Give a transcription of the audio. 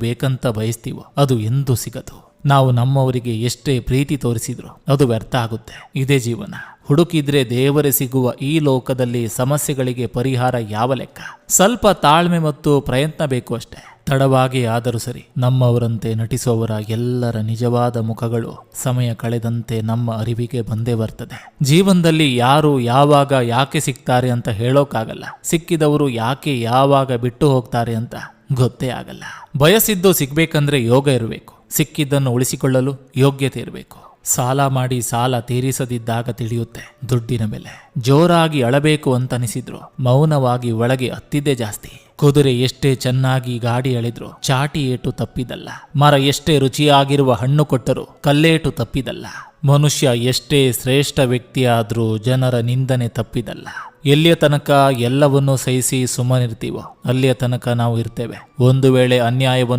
ಬೇಕಂತ ಬಯಸ್ತೀವೋ ಅದು ಎಂದೂ ಸಿಗದು. ನಾವು ನಮ್ಮವರಿಗೆ ಎಷ್ಟೇ ಪ್ರೀತಿ ತೋರಿಸಿದ್ರು ಅದು ವ್ಯರ್ಥ ಆಗುತ್ತೆ. ಇದೇ ಜೀವನ. ಹುಡುಕಿದ್ರೆ ದೇವರೇ ಸಿಗುವ ಈ ಲೋಕದಲ್ಲಿ ಸಮಸ್ಯೆಗಳಿಗೆ ಪರಿಹಾರ ಯಾವ ಲೆಕ್ಕ? ಸ್ವಲ್ಪ ತಾಳ್ಮೆ ಮತ್ತು ಪ್ರಯತ್ನ ಬೇಕು ಅಷ್ಟೇ. ತಡವಾಗಿ ಆದರೂ ಸರಿ ನಮ್ಮವರಂತೆ ನಟಿಸುವವರ ಎಲ್ಲರ ನಿಜವಾದ ಮುಖಗಳು ಸಮಯ ಕಳೆದಂತೆ ನಮ್ಮ ಅರಿವಿಗೆ ಬಂದೇ ಬರ್ತದೆ. ಜೀವನದಲ್ಲಿ ಯಾರು ಯಾವಾಗ ಯಾಕೆ ಸಿಗ್ತಾರೆ ಅಂತ ಹೇಳೋಕ್ಕಾಗಲ್ಲ. ಸಿಕ್ಕಿದವರು ಯಾಕೆ ಯಾವಾಗ ಬಿಟ್ಟು ಹೋಗ್ತಾರೆ ಅಂತ ಗೊತ್ತೇ ಆಗಲ್ಲ. ಬಯಸಿದ್ದು ಸಿಗ್ಬೇಕಂದ್ರೆ ಯೋಗ ಇರಬೇಕು. ಸಿಕ್ಕಿದ್ದನ್ನು ಉಳಿಸಿಕೊಳ್ಳಲು ಯೋಗ್ಯತೆ ಇರಬೇಕು. ಸಾಲ ಮಾಡಿ ಸಾಲ ತೀರಿಸದಿದ್ದಾಗ ತಿಳಿಯುತ್ತೆ ದುಡ್ಡಿನ ಬೆಲೆ. ಜೋರಾಗಿ ಅಳಬೇಕು ಅಂತನಿಸಿದ್ರು. ಮೌನವಾಗಿ ಒಳಗೆ ಹತ್ತಿದ್ದೇ ಜಾಸ್ತಿ. ಕುದುರೆ ಎಷ್ಟೇ ಚೆನ್ನಾಗಿ ಗಾಡಿ ಎಳೆದ್ರು ಚಾಟಿ ಏಟು ತಪ್ಪಿದಲ್ಲ. ಮರ ಎಷ್ಟೇ ರುಚಿಯಾಗಿರುವ ಹಣ್ಣು ಕೊಟ್ಟರು ಕಲ್ಲೇಟು ತಪ್ಪಿದಲ್ಲ. ಮನುಷ್ಯ ಎಷ್ಟೇ ಶ್ರೇಷ್ಠ ವ್ಯಕ್ತಿಯಾದರೂ ಜನರ ನಿಂದನೆ ತಪ್ಪಿದಲ್ಲ. ಎಲ್ಲಿಯ ತನಕ ಎಲ್ಲವನ್ನೂ ಸಹಿಸಿ ಸುಮ್ಮನಿರ್ತೀವೋ, ಅಲ್ಲಿಯ ತನಕ ನಾವು ಇರ್ತೇವೆ. ಒಂದು ವೇಳೆ ಅನ್ಯಾಯವನ್ನು